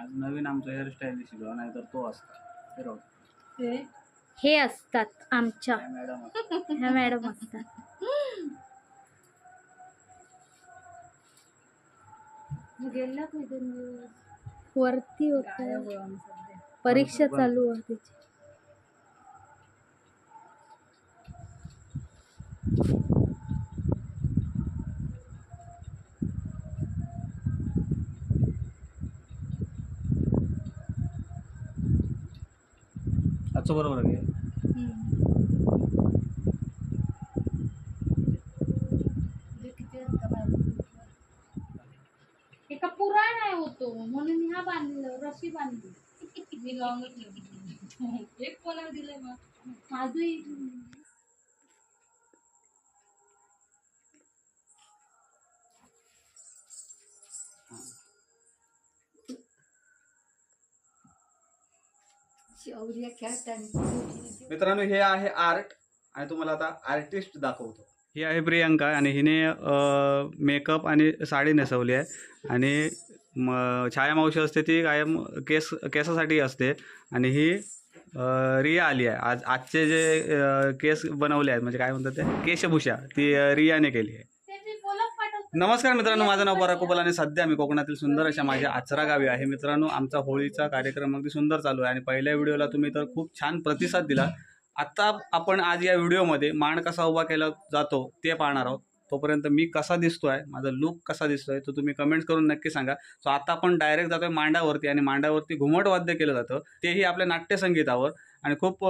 आज नवीन आमचा हेअरस्टाईल शिकवा नाही तर तो असता. फिरव हे? असतात आमच्या. काय मॅडम असता. ह्या मॅडम असतात. वरती होत. परीक्षा चालू आहे त्याची आजचं बरोबर आहे. एका पुराण आहे होतो म्हणून ह्या बांधलं रशी बांधली. मी एक कोणाला दिलंय मग? माझं मित्रांनो हे आहे आर्ट आणि तुम्हाला आता आर्टिस्ट दाखवतो. ही आहे प्रियंका आणि हिने मेकअप आणि साडी नेसवली आहे. आणि म छाया मावशी असते ती कायम केस केसासाठी असते. आणि ही रिया आली आहे. आज आजचे जे केस बनवले आहेत म्हणजे काय म्हणतात ते? केशभूषा ती रियाने केली आहे. नमस्कार मित्रांनो माझं नाव पराग आणि सध्या मी कोकणातील सुंदर अशा माझ्या आचरा गावी आहे. मित्रांनो आमचा होळीचा कार्यक्रम अगदी सुंदर चालू आहे आणि पहिल्या व्हिडिओला तुम्ही तर खूप छान प्रतिसाद दिला. आता आपण आज या व्हिडिओमध्ये मांड कसा उभा केला जातो ते पाहणार आहोत. तोपर्यंत मी कसा दिसतोय माझा लुक कसा दिसतोय तो तुम्ही कमेंट करून नक्की सांगा. सो आता आपण डायरेक्ट जातोय मांडावरती आणि मांडावरती घुमट वाद्य केलं जातं. तेही आपल्या नाट्यसंगीतावर आणि खूप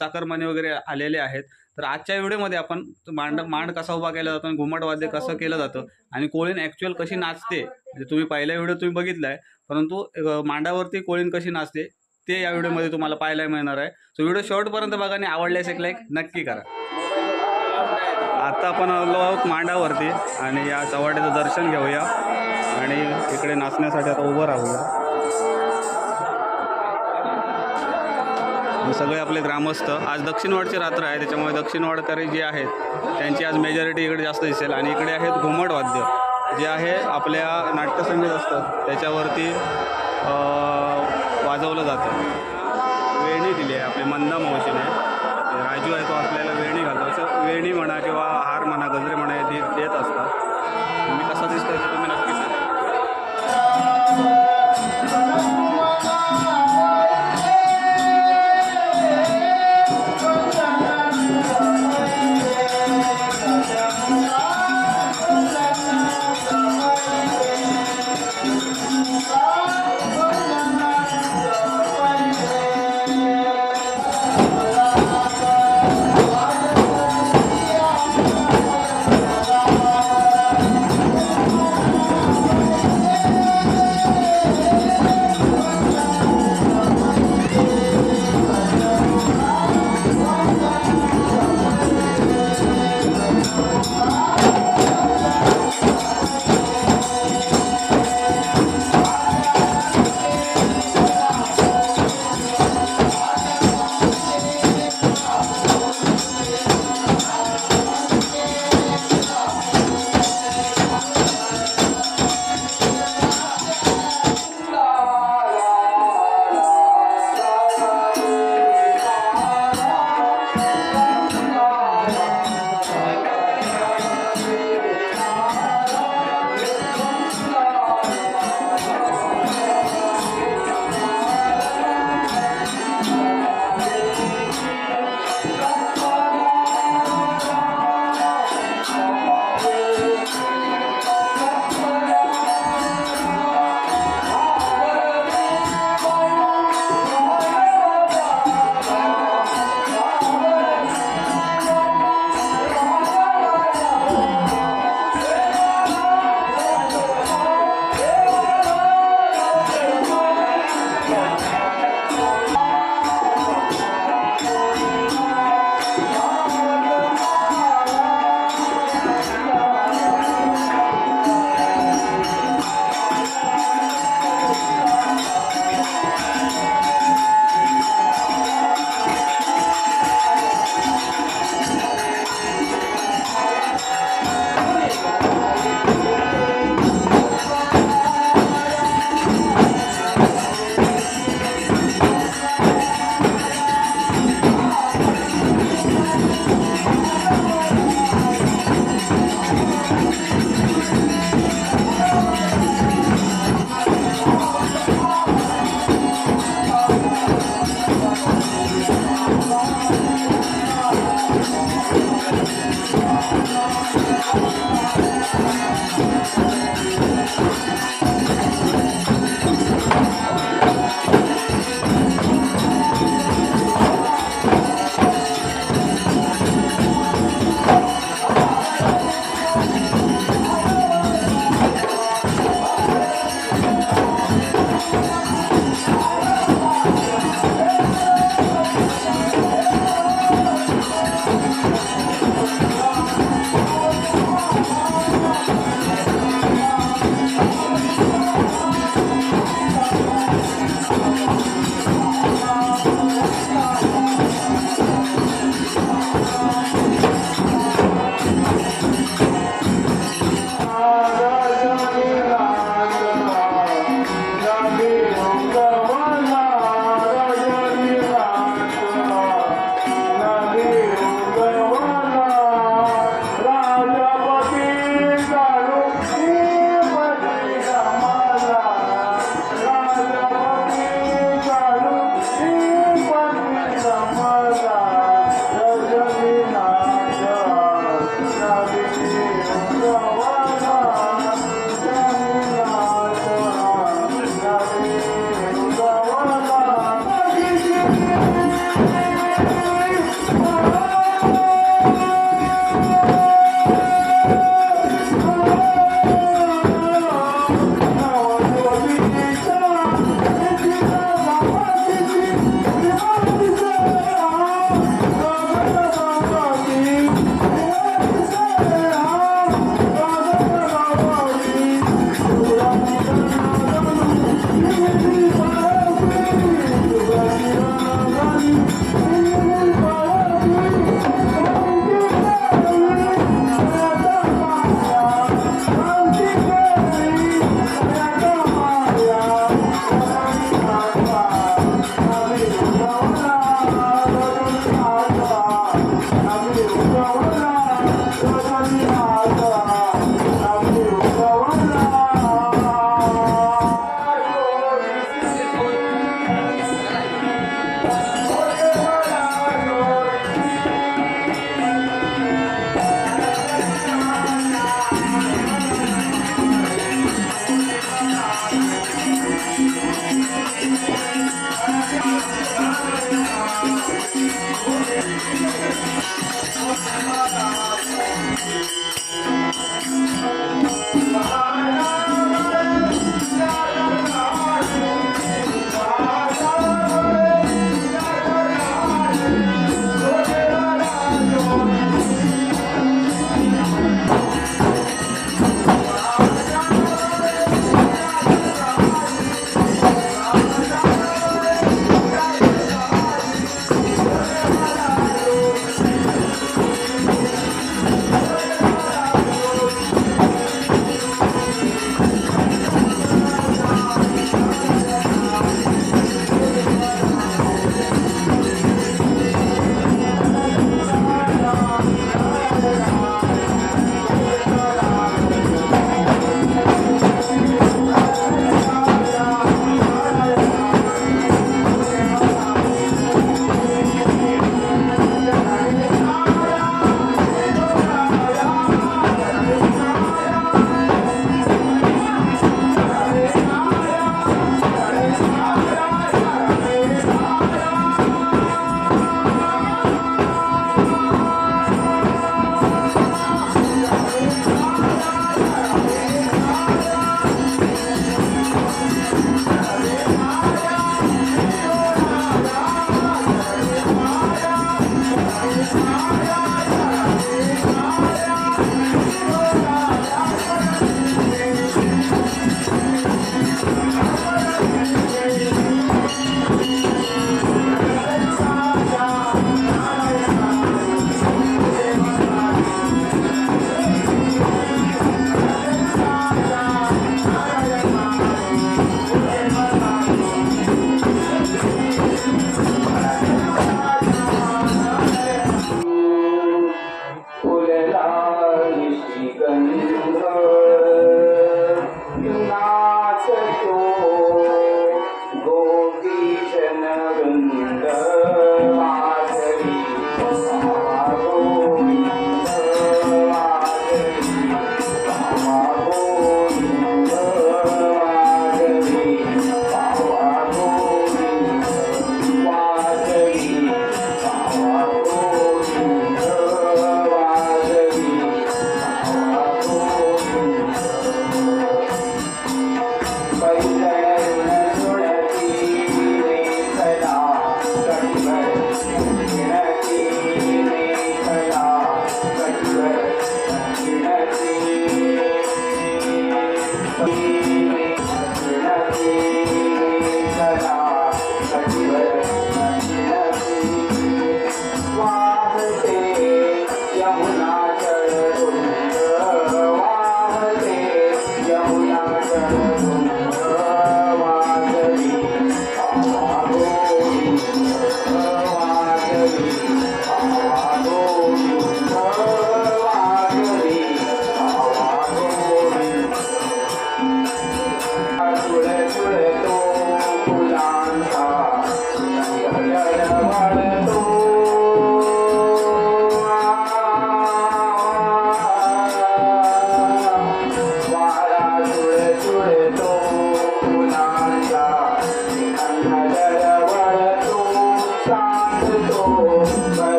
चाकरमाने वगैरे आलेले आहेत. तर आजच्या व्हिडिओमध्ये आपण मांड मांड कसा उभा केला जातो आणि घुमट वाद्य कसं केलं जातं आणि कोळीन ॲक्च्युअल कशी नाचते म्हणजे तुम्ही पहिला व्हिडिओ तुम्ही बघितला आहे परंतु मांडावरती कोळीन कशी नाचते ते या व्हिडिओमध्ये तुम्हाला पाहायला मिळणार आहे. सो व्हिडिओ शेवटपर्यंत बघा आणि आवडल्यास एक लाईक नक्की करा. आता आपण आलो आहोत मांडावरती आणि या चव्हाट्याचं दर्शन घेऊया आणि इकडे नाचण्यासाठी आता उभं राहूया. सगळे आपले ग्रामस्थ. आज दक्षिणवाडची रात्र आहे त्याच्यामुळे दक्षिणवाडकरी जे आहेत त्यांची आज मेजॉरिटी इकडे जास्त दिसेल. आणि इकडे आहेत घुमट वाद्य. जे आहे आपल्या नाट्यसंगीत असतं. त्याच्यावरती वाजवलं जातं. वेणी दिली आहे आपली मंदा मावशीने. राजू आहे तो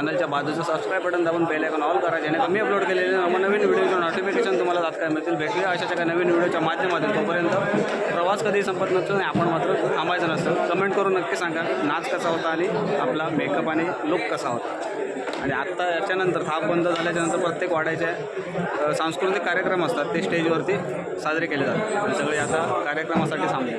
चॅनलच्या बाजूचं सबस्क्राईब बटन दाबून बेल आयकॉन ऑल करा जेणेकरून मी अपलोड केलेले नवनवीन नवीन नोटिफिकेशन तुम्हाला जात काय मिळतील. भेटूया अशाच एका नवीन व्हिडिओच्या माध्यमातून. तोपर्यंत प्रवास कधी संपत नसतो आणि आपण मात्र थांबायचं नसतं. कमेंट करून नक्की सांगा नाच कसा होता आणि आपला मेकअप आणि लुक कसा होता? आणि आत्ता याच्यानंतर थाप बंद झाल्याच्यानंतर प्रत्येक वाड्याचे सांस्कृतिक कार्यक्रम असतात ते स्टेजवरती साजरे केले जातात. आणि सगळे आता कार्यक्रमासाठी थांबले.